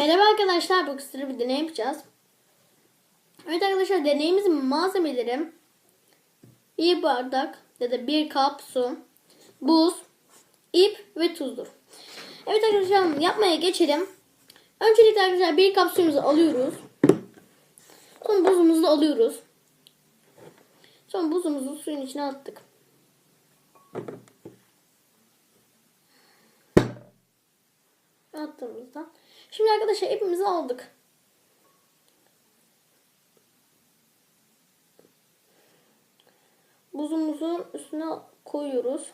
Merhaba arkadaşlar, bu kısırı bir deney yapacağız. Evet arkadaşlar, deneyimizin malzemeleri bir bardak ya da bir kap su, buz, ip ve tuzdur. Evet arkadaşlar, yapmaya geçelim. Öncelikle arkadaşlar bir kap suyumuzu alıyoruz. Sonra buzumuzu alıyoruz. Sonra buzumuzu suyun içine attık. Attığımızda. Şimdi arkadaşlar ipimizi aldık. Buzumuzun üstüne koyuyoruz.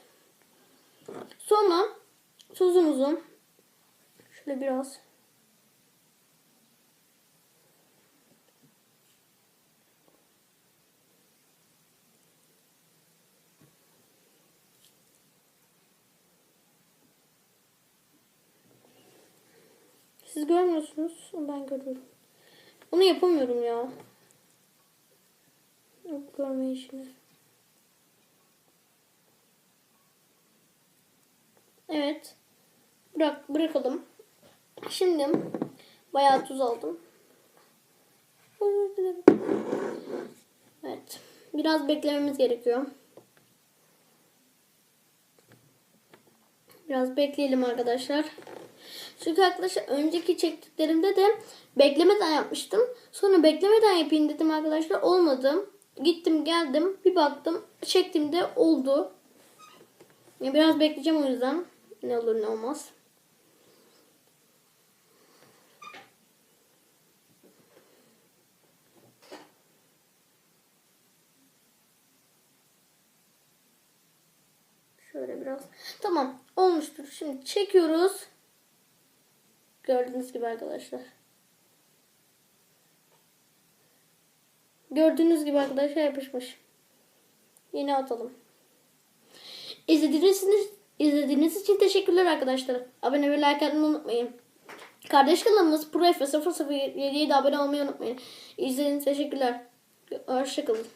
Sonra tuzumuzu şöyle biraz Siz görmüyorsunuz. Ben görüyorum. Onu yapamıyorum ya. Yok görme işini. Evet. Bırak, bırakalım. Şimdi bayağı tuz aldım. Evet. Biraz beklememiz gerekiyor. Biraz bekleyelim arkadaşlar. Çünkü arkadaşlar önceki çektiklerimde de beklemeden yapmıştım. Sonra beklemeden yapayım dedim arkadaşlar. Olmadı. Gittim geldim. Bir baktım. Çektiğimde oldu. Biraz bekleyeceğim o yüzden. Ne olur ne olmaz. Şöyle biraz. Tamam. Olmuştur. Şimdi çekiyoruz. Gördüğünüz gibi arkadaşlar. Gördüğünüz gibi arkadaşlar yapışmış. Yine atalım. İzlediğiniz için, izlediğiniz için teşekkürler arkadaşlar. Abone ve like atmayı unutmayın. Kardeş kanalımız Pro F 007'ye de abone olmayı unutmayın. İzlediğiniz için teşekkürler. Hoşçakalın.